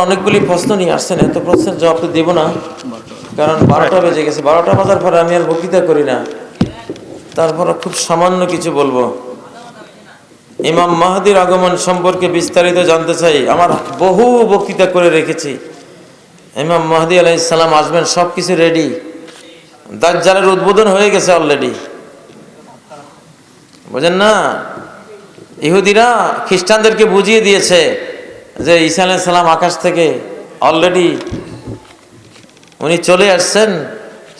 পর অনেকগুলি প্রশ্ন নিয়ে আসছেন এত প্রশ্নের জবাব তো দেবো না কারণ বারোটা বেজে গেছে। বারোটা বাজার পরে আমি আর বক্তৃতা করি না। তারপর খুব সামান্য কিছু বলব। ইমাম মাহাদির আগমন সম্পর্কে বিস্তারিত জানতে চাই। আমার বহু বক্তৃতা করে রেখেছি। ইমাম মাহাদি আলাইসাল্লাম আসবেন সব কিছু রেডি দাজ্জালের উদ্বোধন হয়ে গেছে অলরেডি বুঝেন না? ইহুদিরা খ্রিস্টানদেরকে বুঝিয়ে দিয়েছে। যে ঈসা আলাইসাল্লাম আকাশ থেকে অলরেডি উনি চলে আসছেন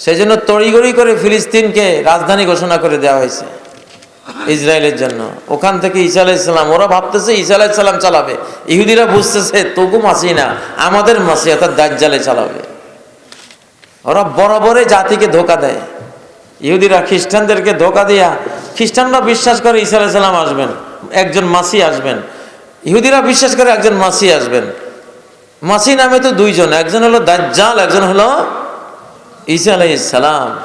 সেই জন্য তড়িগড়ি করে ফিলিস্তিনকে রাজধানী ঘোষণা করে দেওয়া হয়েছে ইসরায়েলের জন্য। ওখান থেকে ঈসা আলাইসাল্লাম ওরা ভাবতেছে ঈসা আলাইসাল্লাম চালাবে। ইহুদিরা বুঝতেছে তবু মাসি না, আমাদের মাসি অর্থাৎ দাজ্জালে চালাবে। ওরা বরাবরে জাতিকে ধোকা দেয়। ইহুদিরা খ্রিস্টানদেরকে ধোকা দিয়া, খ্রিস্টানরা বিশ্বাস করে ঈসা আলাইসাল্লাম আসবেন, একজন মাসি আসবেন। ইহুদিরা বিশ্বাস করে একজন মাসি আসবেন। মাসি নামে তো দুইজন, একজন হলো দাজ্জাল, একজন হলো ঈসা আলাইসালাম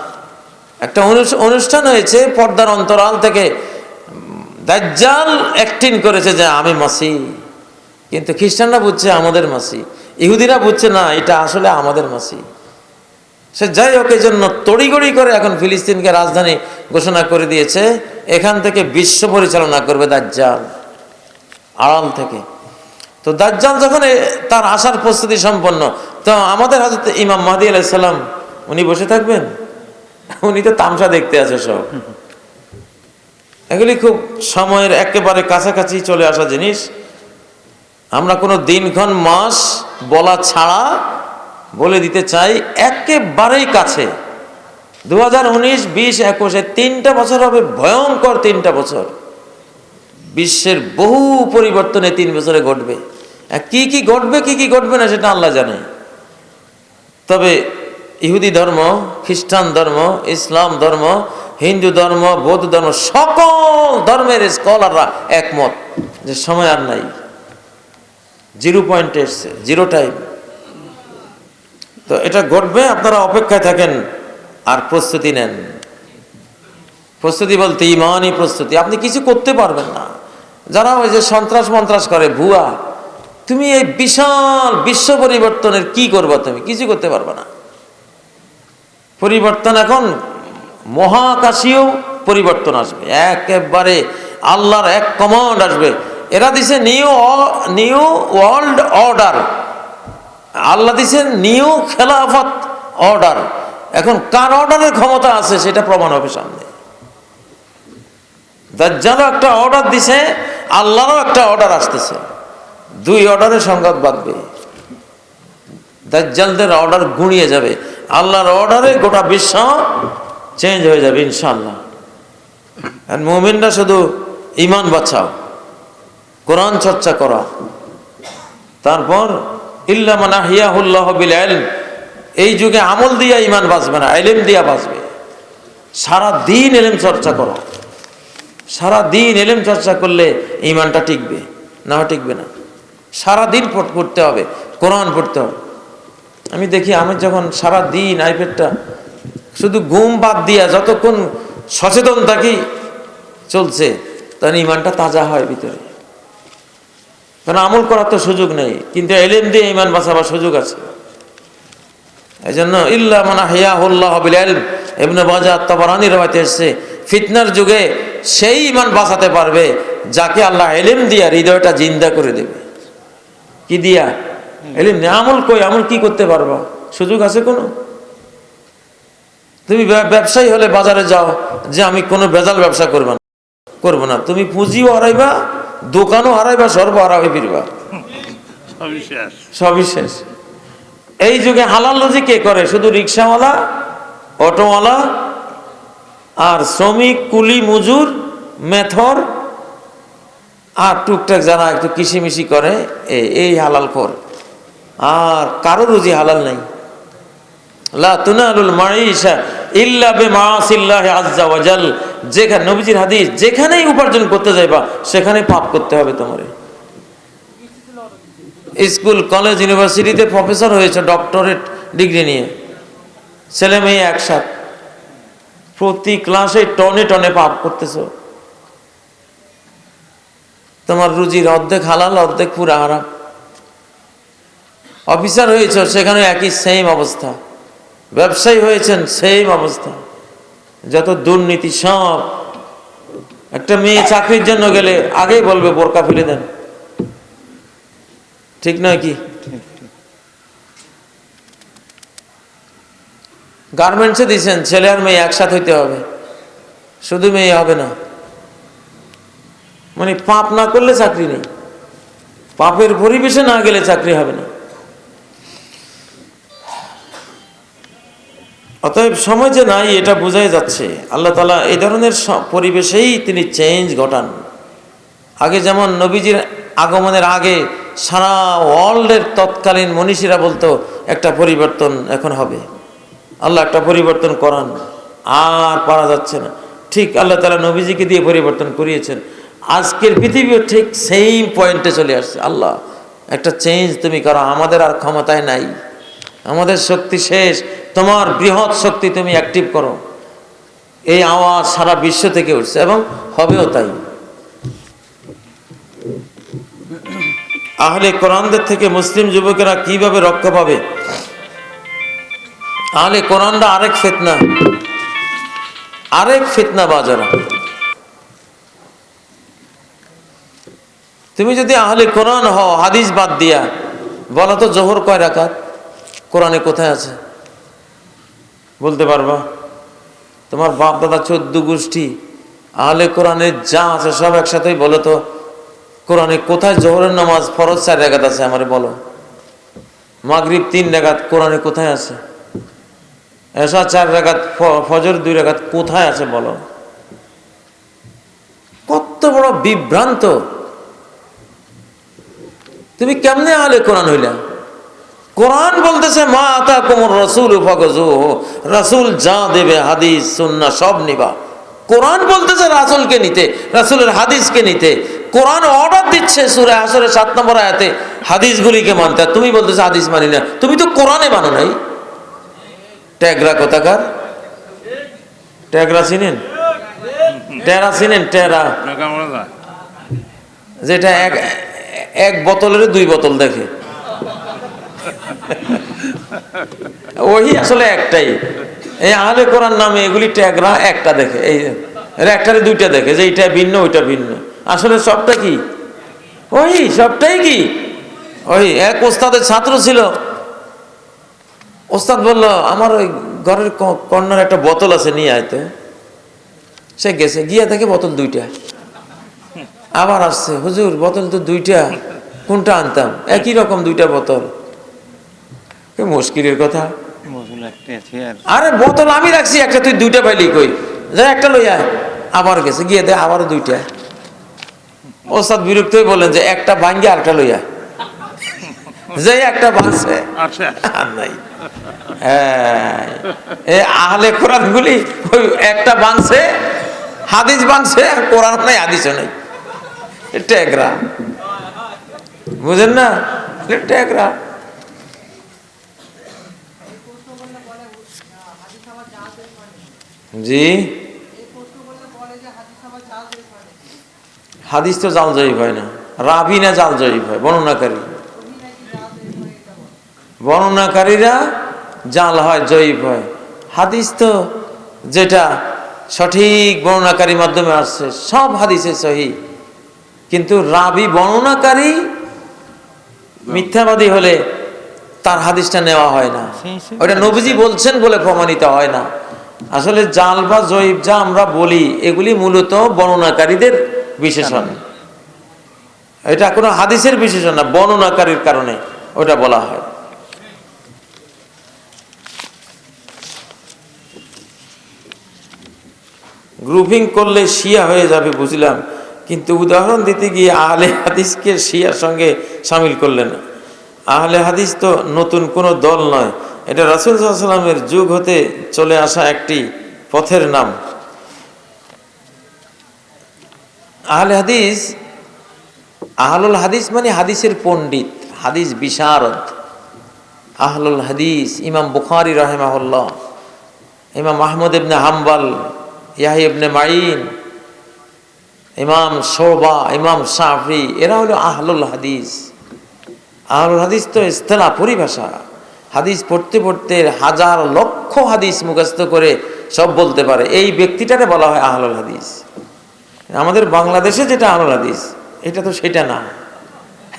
একটা অনুষ- অনুষ্ঠান হয়েছে পর্দার অন্তরাল থেকে, দাজ্জাল অ্যাক্টিং করেছে যে আমি মাসি। কিন্তু খ্রিস্টানরা বুঝছে আমাদের মাসি। ইহুদিরা বুঝছে না, এটা আসলে আমাদের মাসি। সে যাই হোক এই জন্য তড়িগড়ি করে এখন ফিলিস্তিনকে রাজধানী ঘোষণা করে দিয়েছে। এখান থেকে বিশ্ব পরিচালনা করবে দাজ্জাল। আড়াল থেকে। তো দাজ্জাল যখন তার আসার প্রস্তুতি সম্পন্ন, তো আমাদের হাজরত ইমাম মাহদি আলাইসাল্লাম উনি বসে থাকবেন? উনি তো তামসা দেখতে আছে সব। এগুলি খুব সময়ের একেবারে কাছাকাছি চলে আসা জিনিস। আমরা কোনো দিনক্ষণ মাস বলা ছাড়া বলে দিতে চাই, একেবারেই কাছে। দু হাজার উনিশ, বিশ, একুশে তিনটা বছর হবে, ভয়ঙ্কর তিনটা বছর। বিশ্বের বহু পরিবর্তনে তিন বছরে ঘটবে। কি কি ঘটবে, কি কি ঘটবে না সেটা আল্লাহ জানে। তবে ইহুদি ধর্ম, খ্রিস্টান ধর্ম, ইসলাম ধর্ম, হিন্দু ধর্ম, বৌদ্ধ ধর্ম, সকল ধর্মের স্কলাররা একমত যে সময় আর নাই। জিরো পয়েন্টে এসছে, জিরো টাইম। তো এটা ঘটবে, আপনারা অপেক্ষায় থাকেন আর প্রস্তুতি নেন। প্রস্তুতি বলতে ইমানই প্রস্তুতি। আপনি কিছু করতে পারবেন না। যারা ওই যে সন্ত্রাস মন্ত্রাস করে, ভুয়া, তুমি এই বিশাল বিশ্ব পরিবর্তনের কি করবা তুমি? কিছু করতে পারবে না। পরিবর্তন এখন মহাকাশীয় পরিবর্তন আসবে। একেবারে আল্লাহর এক কমান্ড আসবে। এরা দিছে নিউ নিউ ওয়ার্ল্ড অর্ডার আল্লাহ দিছেন নিউ খেলাফত অর্ডার এখন কার অর্ডারের ক্ষমতা আছে সেটা প্রমাণ হবে সামনে। দাজ্জালও একটা অর্ডার দিছে আল্লাহরও একটা অর্ডার আসতেছে। দুই অর্ডারের সংঘাত বাঁধবে। দাজ্জালদের অর্ডার গুঁড়িয়ে যাবে। আল্লাহর অর্ডারে গোটা বিশ্ব চেঞ্জ হয়ে যাবে ইনশাল্লাহ আর মুমিনরা শুধু ইমান বাঁচাও, কোরআন চর্চা করা। তারপর ইল্লামান আহিয়াহুল্লাহ বিল ইলম। এই যুগে আমল দিয়া ইমান বাঁচবে না এলেম দিয়া বাঁচবে। সারা দিন এলেম চর্চা করো। সারা দিন এলেম চর্চা করলে ইমানটা টিকবে না টিকবে না। সারা দিন পড়তে হবে, কোরআন পড়তে হবে। আমি দেখি আমি যখন সারা দিন আইপ্যাডটা শুধু ঘুম বাদ দিয়া যতক্ষণ সচেতন থাকি চলছে, তখন ইমানটা তাজা হয় ভিতরে। কারণ আমল করার তো সুযোগ নেই, কিন্তু এলেম দিয়ে ইমান বাঁচাবার সুযোগ আছে। এই জন্য ইল্লা মানা হিয়া হুল্লাহ ইবনে বাজার তাবারানি রবাইতে এসেছে ফিতনার যুগে সেই ইমান বাঁচাতে পারবে যাকে আল্লাহ এলেম দিয়া হৃদয়টা জিন্দা করে দেবে। কি দিয়া? এলেম আমল কই? আমল কি করতে পারবা? সুযোগ আছে কোনো? তুমি ব্যবসায়ী হলে বাজারে যাও যে আমি কোনো বেজাল ব্যবসা করব না। করব না। তুমি পুঁজিও হারাইবা দোকানও হারাইবা সর্ব হারাই ফিরবা। সবিশেষ সবই শেষ। এই যুগে হালাল রুজি কে করে? শুধু রিক্সাওয়ালা অটোওয়ালা আর শ্রমিক, কুলি, মজুর, মেথর আর টুকটাক যারা একটু কিসিমিসি করে এই হালাল কর আর কারও রুজি হালাল নেই। যেখানে নবীজির হাদিস, যেখানেই উপার্জন করতে যাইবা, সেখানে পাপ করতে হবে তোমারে। স্কুল, কলেজ, ইউনিভার্সিটিতে প্রফেসর হয়েছে ডক্টরেট ডিগ্রি নিয়ে। ছেলে মেয়ে একসাথ। প্রতি ক্লাসে টনে টনে পাপ করতেছ। তোমার রুজির অর্ধেক হালাল, অর্ধেক পুরা হারাম। অফিসার হয়েছ, সেখানে একই সেম অবস্থা। ব্যবসায়ী হয়েছেন সেম অবস্থা। যত দুর্নীতি সব। একটা মেয়ে চাকরির জন্য গেলে আগেই বলবে, বোরকা ফেলে দেন। ঠিক নয় কি? গার্মেন্টসে দিয়েছেন, ছেলে আর মেয়ে একসাথে হইতে হবে। শুধু মেয়ে হবে না। মানে পাপ না করলে চাকরি নেই। পাপের পরিবেশে না গেলে চাকরি হবে না। অতএব সময় যে নাই, এটা বোঝাই যাচ্ছে। আল্লাহ তালা এই ধরনের পরিবেশেই তিনি চেঞ্জ ঘটান। আগে যেমন নবীজির আগমনের আগে সারা ওয়ার্ল্ডের তৎকালীন মনীষীরা বলতো, একটা পরিবর্তন এখন হবে। আল্লাহ একটা পরিবর্তন করান, আর পারা যাচ্ছে না। ঠিক আল্লাহ তালা নবীজিকে দিয়ে পরিবর্তন করিয়েছেন। আজকের পৃথিবীও ঠিক সেম পয়েন্টে চলে আসছে। আল্লাহ, একটা চেঞ্জ তুমি করো, আমাদের আর ক্ষমতায় নাই। আমাদের শক্তি শেষ, তোমার বৃহৎ শক্তি তুমি অ্যাক্টিভ করো। এই আওয়াজ সারা বিশ্ব থেকে উঠছে, এবং হবেও তাই। আহলে কোরআনদের থেকে মুসলিম যুবকেরা কীভাবে রক্ষা পাবে? আহলে কোরআনরা আরেক ফিতনা। আরেক ফিতনা বাজারা। তুমি যদি আহলে কোরআন হও, হাদিস বাদ দিয়া বলো তো জোহর কয় রাকাত? কোরআনে কোথায় আছে? বলতে পারবা? তোমার বাপ দাদা চোদ্দ গোষ্ঠী, আহলে কোরআনে যা আছে সব একসাথেই বলো তো কোরআনে কোথায় জোহরের নামাজ ফরজ চার রেখাত আছে আমারে বলো? মাগরিব তিন রেখাত কোরআনে কোথায় আছে? এসা চার রেখাত ফজর দুই রেখাত কোথায় আছে বলো? কত বড় বিভ্রান্ত। তুমি কেমনে আলে কোরআন হইলা? কোরআন বলতেছে, মা আতা কোমর রসুল রসুল যা দেবে, হাদিস সুন্না সব নিবা। কোরআন বলতেছে, রাসুলকে নিতে, রাসুলের হাদিসকে নিতে। কোরআন অর্ডার দিচ্ছে সুরে আসরে সাত নম্বর আয়াতে, হাদিসগুলিকে মানতে। তুমি বলতেছে, হাদিস মানি না। তুমি তো কোরআনে মানো নাই। ট্যাগরা কোথাকার? ট্যাগরা চিনেন? টেরা চিনেন, টেরা? যেটা এক এক বোতলের দুই বোতল দেখে। ওই আসলে একটাই। এই আহলে কোরআন নামে এগুলি ট্যাগরা একটা দেখে। এই একটারে দুইটা দেখে, যে এইটা ভিন্ন, ওইটা ভিন্ন। আসলে সবটা কি? ওই সবটাই কি? ওই এক ওস্তাদের ছাত্র ছিল ওস্তাদ বলল আমার ওই ঘরের কর্নার একটা বোতল আছে নিয়ে আয়তো সে গেছে গিয়ে দেখে বোতল দুইটা। আবার আসছে হুজুর বোতল তো দুইটা কোনটা আনতাম? একই রকম দুইটা বোতল। মুশকিলের কথা। আর। বোতল আমি রাখছি একটা তুই দুইটা পাইলি কই? যা একটা লই আয়। আবার গেছে গিয়ে দে আবারও দুইটা। ওস্তাদ বিরক্ত হয়ে বললেন যে একটা ভাঙ্গে আরেকটা লই আয়। যে একটা ভাঙছে আচ্ছা। নাই। হ্যাঁ। আহলে কোরআন গুলি ওই একটা বাংছে হাদিস আর কোরআন নাই হাদিসও নাই। ট্যাগরা বুঝেন না? ট্যাগরা জি। হাদিস তো জাল জয়ীফ হয় না। রাবি না জাল জয়ীফ হয় বর্ণনাকারী। বর্ণনাকারীরা জাল হয় জয়ীব হয়। হাদিস তো যেটা সঠিক বর্ণনাকারীর মাধ্যমে আসছে সব হাদিসে সহি। কিন্তু রাবি বর্ণনাকারী মিথ্যাবাদী হলে তার হাদিসটা নেওয়া হয় না। ওটা নবীজি বলছেন বলে প্রমাণিত হয় না। আসলে জাল বা জয়ীব যা আমরা বলি এগুলি মূলত বর্ণনাকারীদের বিশেষণ। এটা কোনো হাদিসের বিশেষণ না বর্ণনাকারীর কারণে ওটা বলা হয়। গ্রুপিং করলে শিয়া হয়ে যাবে, বুঝলাম। কিন্তু উদাহরণ দিতে গিয়ে আহলে হাদিসকে শিয়ার সঙ্গে সামিল করলেন আহলে হাদিস তো নতুন কোনো দল নয়। এটা রাসুল সাল্লামের যুগ হতে চলে আসা একটি পথের নাম। আহলে হাদিস, আহলুল হাদিস মানে হাদিসের পণ্ডিত, হাদিস বিশারদ। আহলুল হাদিস, ইমাম বুখারি রাহেমাহুল্লাহ, ইমাম Mahmud ibn Hanbal Yahya ibn Main ইমাম শোবা, ইমাম শাফি, এরা হলো আহলুল হাদিস। আহলুল হাদিস তো ইস্তেলা পরিভাষা। হাদিস পড়তে পড়তে হাজার লক্ষ হাদিস মুখস্থ করে সব বলতে পারে। এই ব্যক্তিটারে বলা হয় আহলুল হাদিস। আমাদের বাংলাদেশে যেটা আহলুল হাদিস, এটা তো সেটা না।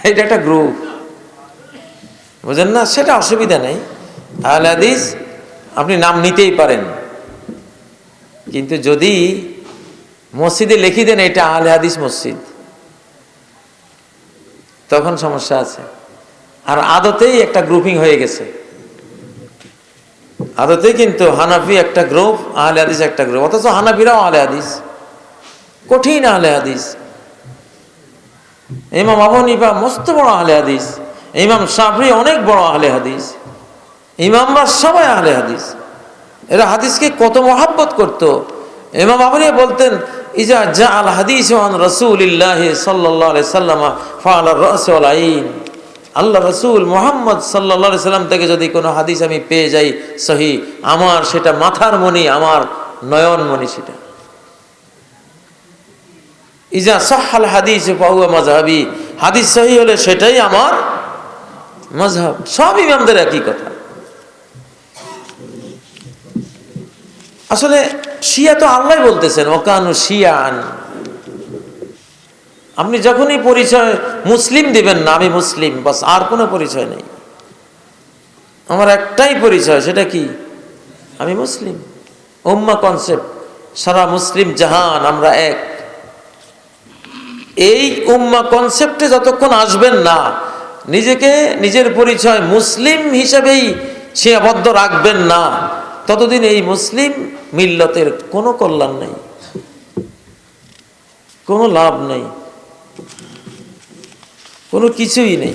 এটা একটা গ্রুপ বুঝেন না? সেটা অসুবিধা নেই। আহলে হাদিস, আপনি নাম নিতেই পারেন। কিন্তু যদি মসজিদে লিখি দেন এটা আহলে হাদিস মসজিদ, তখন সমস্যা আছে। আর আদতেই একটা গ্রুপিং হয়ে গেছে। আদতেই কিন্তু হানাফি একটা গ্রুপ আহলে হাদিস একটা গ্রুপ অথচ হানাফিরাও আহলে হাদিস, কঠিন আহলে হাদিস। ইমাম আবু হানিফা মস্ত বড় আহলে হাদিস, ইমাম সাবরি অনেক বড় আহলে হাদিস, ইমামরা সবাই আহলে হাদিস। এরা হাদিসকে কত মহাব্বত করত। আবু হানিফা বলতেন, ইজা জা আল হাদিস ওয়ান রাসূলিল্লাহ আলাইহি সাল্লাম ফাআলা রাস ওয়াল আইন। আল্লাহ রসুল মোহাম্মদ সাল্লা সাল্লাম থেকে যদি কোনো হাদিস আমি পেয়ে যাই সহি, আমার সেটা মাথার মণি, আমার নয়ন মণি সেটা। ইজা সহাল হাদিস পাহুয়া মজাহাবি হাদিস সহি হলে সেটাই আমার মজহাব সব ইমামদের একই কথা। আসলে শিয়া তো আল্লাহ বলতেছেন, ওকানু শিয়ান। আপনি যখনই পরিচয় মুসলিম দিবেন না, আমি মুসলিম, বাস আর কোনো পরিচয় নেই। আমার একটাই পরিচয়, সেটা কি? আমি মুসলিম। উম্মা কনসেপ্ট সারা মুসলিম জাহান, আমরা এক। এই উম্মা কনসেপ্টে যতক্ষণ আসবেন না, নিজেকে, নিজের পরিচয় মুসলিম হিসেবেই সীমাবদ্ধ রাখবেন না। ততদিন এই মুসলিম মিল্লতের কোনো কল্যাণ নেই, কোনো লাভ নেই, কোনো কিছুই নেই।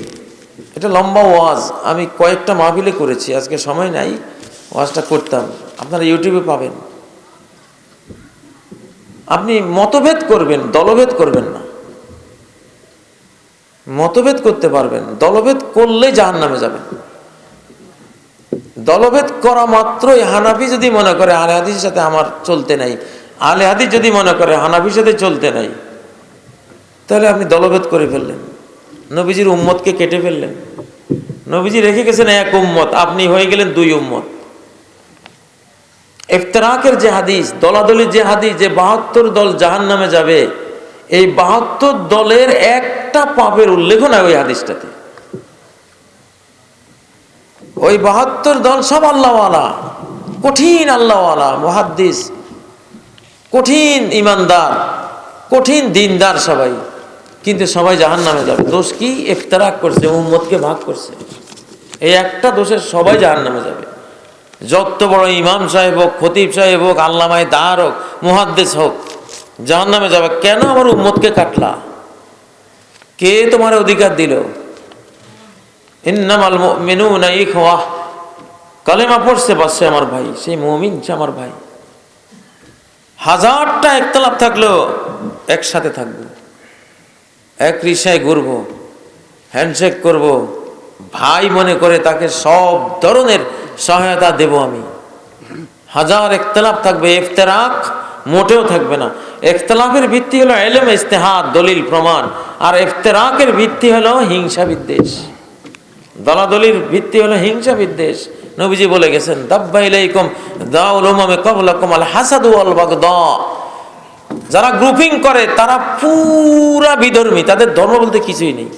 এটা লম্বা ওয়াজ, আমি কয়েকটা মাহফিলে করেছি, আজকে সময় নাই, ওয়াজটা করতাম। আপনারা ইউটিউবে পাবেন। আপনি মতভেদ করবেন, দলভেদ করবেন না। মতভেদ করতে পারবেন, দলভেদ করলে জাহান নামে যাবেন। দলভেদ করা মাত্রই হানাফি যদি মনে করে, আলে হাদিসের সাথে আমার চলতে নাই। আলে হাদিস যদি মনে করে, হানাফির সাথে চলতে নাই। তাহলে আপনি দলভেদ করে ফেললেন। নবীজির উম্মতকে কেটে ফেললেন। নবীজি রেখে গেছেন এক উম্মত, আপনি হয়ে গেলেন দুই উম্মত। ইফতারাকের যে হাদিস, দলাদলির যে হাদিস, যে বাহাত্তর দল জাহান নামে যাবে, এই বাহাত্তর দলের একটা পাপের উল্লেখ নাই ওই হাদিসটাতে। ওই বাহাত্তর দল সব আল্লাহওয়ালা, কঠিন আল্লাহওয়ালা, মহাদ্দিস, কঠিন ইমানদার, কঠিন দিনদার সবাই। কিন্তু সবাই জাহান নামে যাবে। দোষ কি? ইফতারাক করছে, উম্মতকে ভাগ করছে। এই একটা দোষের সবাই জাহান নামে যাবে। যত বড় ইমাম সাহেব হোক, খতিব সাহেব হোক, আল্লামায় দার হোক, মুহাদ্দেস হোক জাহান নামে যাবে। কেন আমার উম্মতকে কাটলা? কে তোমার অধিকার দিল? ইন্নামাল মিনুনা ইখওয়া। কালেমা পড়ছে পাচ্ছে আমার ভাই, সেই মুমিন, সে আমার ভাই। হাজারটা একতলাপ থাকলেও একসাথে থাকব। এক রিসায় ঘুরব হ্যান্ডশেক করব। ভাই মনে করে তাকে সব ধরনের সহায়তা দেব আমি। হাজার একতলাপ থাকবে, ইফতেরাক মোটেও থাকবে না। ইখতলাফের ভিত্তি হলো এলেম ইস্তেহাদ দলিল, প্রমাণ। আর ইফতেরাকের ভিত্তি হলো হিংসা বিদ্বেষ দলাদলির ভিত্তি হলো হিংসা বিদ্বেষ। নবীজি বলে গেছেন, দাব্বা ইলাইকুম দাউল কবলাকুম আল হাসাদু আল বাগদা। যারা গ্রুপিং করে, তারা পুরা বিধর্মী, তাদের ধর্ম বলতে কিছুই নেই।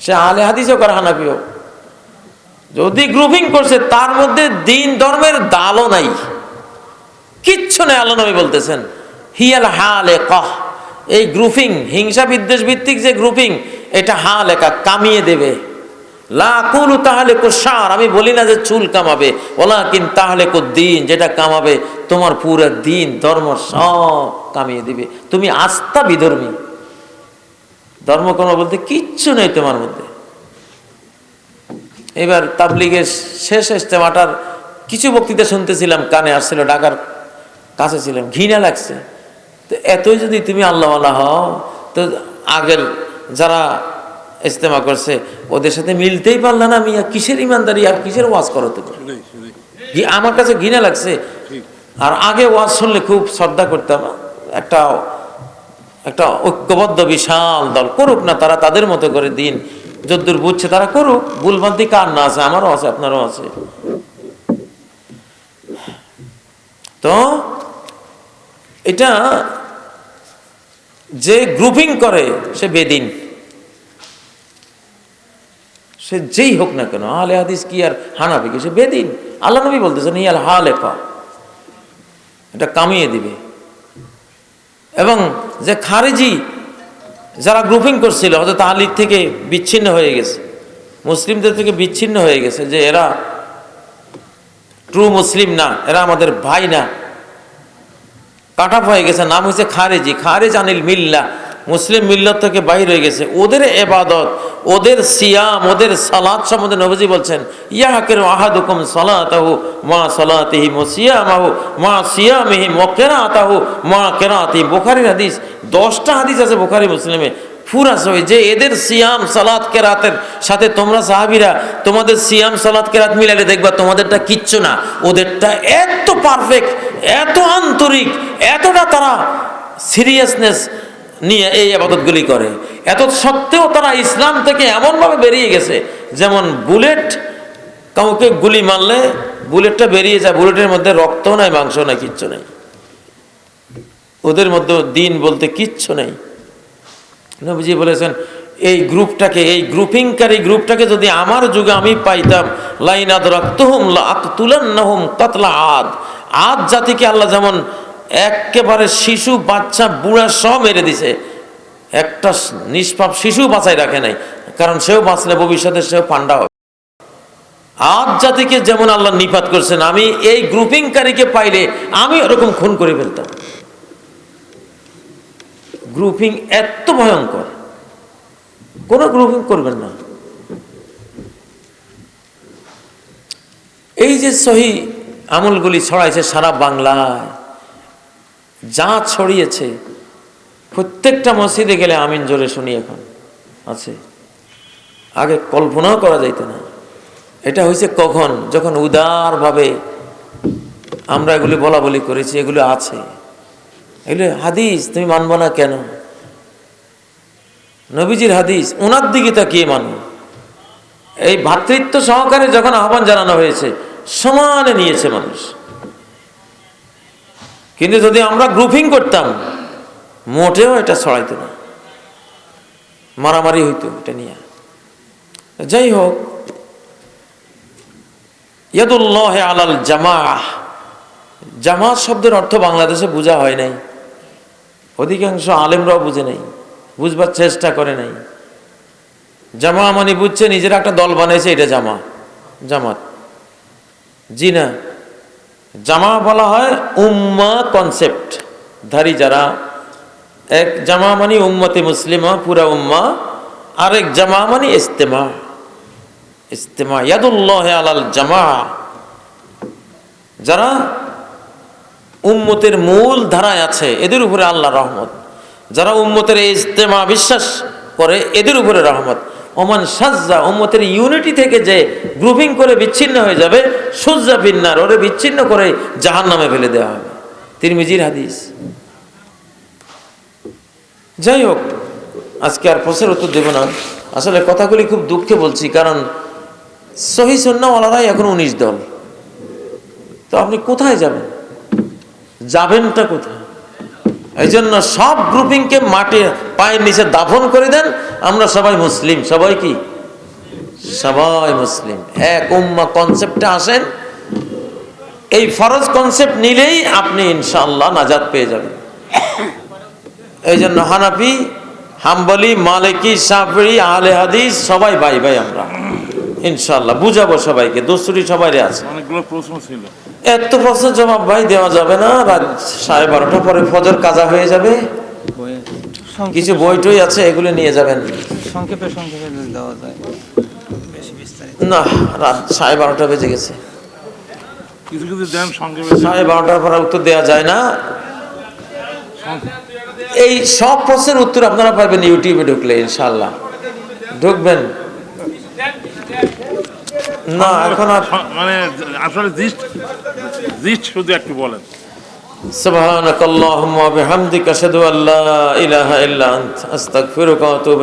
সে আলে হাদিস হোক আর হানাফি হোক যদি গ্রুপিং করছে, তার মধ্যে দিন ধর্মের দালও নাই। কিচ্ছু নেই, আল্লাহ নবী বলতেছেন, হিয়াল হালে কহ এই গ্রুপিং, হিংসা বিদ্বেষ ভিত্তিক যে গ্রুপিং, এটা হা লেখা কামিয়ে দেবে। লাকুলু তাহলে সার আমি বলি না যে চুল কামাবে ওলা কিন তাহলে কো দিন, যেটা কামাবে, তোমার পুরো দিন, ধর্ম সব কামিয়ে দিবে। তুমি আস্থা বিধর্মী। ধর্মকর্ম বলতে কিচ্ছু নেই তোমার মধ্যে। এবার তাবলিগের শেষ ইস্তেমাটার কিছু বক্তৃতা শুনতেছিলাম, কানে আসছিল, ঢাকার কাছে ছিলাম, ঘৃণা লাগছে। তো এতই যদি তুমি আল্লাহ হও, তো আগের যারা ইস্তেমা করছে ওদের সাথে মিলতেই পারল না আমি কিসের ইমানদারি আর কিসের ওয়াজ করো তুমি? আমার কাছে ঘৃণা লাগছে। আর আগে ওয়াজ শুনলে খুব শ্রদ্ধা করতাম একটা একটা ঐক্যবদ্ধ বিশাল দল করুক না তারা তাদের মতো করে দিন। যদ্দূর বুঝছে তারা করুক ভুলভ্রান্তি কার না আছে? আমারও আছে আপনারও আছে। তো এটা যে গ্রুপিং করে সে বেদিন। সে যেই হোক না কেন আলে হাদিস কি আর হানাফি কি সে বেদিন। আল্লাহ নবী বলতেছেন, ইয়াল হালেফা। এটা কামিয়ে দিবে। এবং যে খারেজি যারা গ্রুপিং করছিল হয়তো আলীর থেকে বিচ্ছিন্ন হয়ে গেছে, মুসলিমদের থেকে বিচ্ছিন্ন হয়ে গেছে যে এরা ট্রু মুসলিম না, এরা আমাদের ভাই না। কাট হয়ে গেছে, নাম হয়েছে খারেজি। খারেজ আনিল মিল্লা। মুসলিম মিল্লত থেকে বাইর হয়ে গেছে। ওদের এবাদত, ওদের সিয়াম, ওদের সালাত সম্বন্ধে নবজি বলছেন, ইয়াহাকের আহাদুকুম সালাতাহু মা সালাতিহিম ও সিয়ামাহু, মা সিয়ামিহিম ও কেরাতাহু, মা কেরাতিহিম বুখারীর হাদিস, দশটা হাদিস আছে বোখারি মুসলিমে। পুরা সহি, যে এদের সিয়াম, সালাত, কেরাতের সাথে তোমরা সাহাবিরা, তোমাদের সিয়াম, সালাত, কেরাত মিলালে দেখবা তোমাদেরটা কিচ্ছু না। ওদেরটা এত পারফেক্ট এত আন্তরিক, এতটা তারা সিরিয়াসনেস নিয়ে এই আবাদতগুলি করে। এত সত্ত্বেও তারা ইসলাম থেকে এমনভাবে বেরিয়ে গেছে, যেমন বুলেট, কাউকে গুলি মারলে বুলেটটা বেরিয়ে যায়, বুলেটের মধ্যে রক্ত নাই মাংস নাই, কিচ্ছু নেই। ওদের মধ্যে দিন বলতে কিচ্ছু নেই। নবীজি বলেছেন, এই গ্রুপটাকে, এই গ্রুপিংকারী গ্রুপটাকে যদি আমার যুগে আমি পাইতাম, লাইনাদ রক্তহুম আদ জাতিকে আল্লাহ যেমন একেবারে শিশু, বাচ্চা, বুড়া সব মেরে দিছে। একটা নিষ্পাপ শিশু বাঁচাই রাখে নাই, কারণ সেও বাঁচলে ভবিষ্যতে সেও পান্ডা হবে। আজ জাতিকে যেমন আল্লাহ নিপাত করছেন, আমি এই গ্রুপিংকারীকে পাইলে আমি ওরকম খুন করে ফেলতাম। গ্রুপিং এত ভয়ঙ্কর। কোনো গ্রুপিং করবেন না। এই যে সহি আমলগুলি ছড়াইছে সারা বাংলায় যা ছড়িয়েছে, প্রত্যেকটা মসজিদে গেলে আমিন জোরে শুনি এখন, আছে। আগে কল্পনাও করা যাইত না। এটা হয়েছে কখন? যখন উদারভাবে আমরা এগুলি বলা বলি করেছি, এগুলো আছে। এগুলো হাদিস, তুমি মানবো না কেন? নবীজির হাদিস ওনার দিকে তাকিয়ে মানো। এই ভ্রাতৃত্ব সহকারে যখন আহ্বান জানানো হয়েছে, সমানে নিয়েছে মানুষ। কিন্তু যদি আমরা গ্রুপিং করতাম, মোটেও এটা ছড়াইতো না। মারামারি হইতো এটা নিয়ে। যাই হোক, ইয়াদুল্লাহ আলাল জামা জামাত শব্দের অর্থ বাংলাদেশে বোঝা হয় নাই। অধিকাংশ আলেমরাও বুঝে নাই, বুঝবার চেষ্টা করে নাই। জামা মানে বুঝছে নিজের একটা দল বানাইছে, এটা জামা জামাত। জি না জামা বলা হয় উম্মা কনসেপ্ট ধারী যারা, এক জামা মানে উম্মতে মুসলিমা, পুরা উম্মা, আরেক জামা মানে ইস্তেমা। ইস্তেমা ইয়াদুল্লাহ আলাল জামা। যারা উম্মতের মূল ধারায় আছে, এদের উপরে আল্লাহ রহমত। যারা উম্মতের এই ইস্তেমা, বিশ্বাস করে, এদের উপরে রহমত। ওমান সাজ্জা ওমতের ইউনিটি থেকে যে গ্রুপিং করে বিচ্ছিন্ন হয়ে যাবে, সজ্জা পিন্নার ওরে বিচ্ছিন্ন করে জাহান নামে ফেলে দেওয়া হবে। তিরমিজির হাদিস। যাই হোক, আজকে আর প্রশ্নের উত্তর দেব না। আসলে কথাগুলি খুব দুঃখে বলছি, কারণ সহি সন্ন্যাওয়ালারাই এখন উনিশ দল। তো আপনি কোথায় যাবেন? যাবেনটা কোথায়? এই জন্য সব গ্রুপিংকে মাটি পায়ের নিচে দাফন করে দেন। আমরা সবাই মুসলিম। সবাই কি? সবাই মুসলিম। এক উম্মা কনসেপ্টে আসেন। এই ফরজ কনসেপ্ট নিলেই আপনি ইনশাআল্লাহ নাজাদ পেয়ে যাবেন। এই জন্য হানাফি, হাম্বলি, মালিকি সাফরি আলে হাদিস সবাই ভাই ভাই আমরা। ইনশাআল্লাহ বুঝাবো সবাইকে দোস্তুরি সবাই আছে। অনেকগুলো প্রশ্ন ছিল। এত প্রশ্নের জবাব ভাই দেওয়া যাবে না রাত সাড়ে বারোটা পরে ফজর কাজা হয়ে যাবে। কিছু বই টই আছে এগুলো নিয়ে যাবেন। সংক্ষেপে সংক্ষেপে দেওয়া যায় না রাত সাড়ে বারোটা বেজে গেছে। কিছু কিছু দেন সঙ্গে সাড়ে বারোটার পরে উত্তর দেওয়া যায় না। এই সব প্রশ্নের উত্তর আপনারা পাবেন ইউটিউবে ঢুকলে ইনশাল্লাহ ঢুকবেন। না এখন আর মানে আসলে জিস্ট জিস্ট শুধু একটু বলেন سبحانك اللهم وبحمدك اشهد ان لا اله الا انت استغفرك واتوب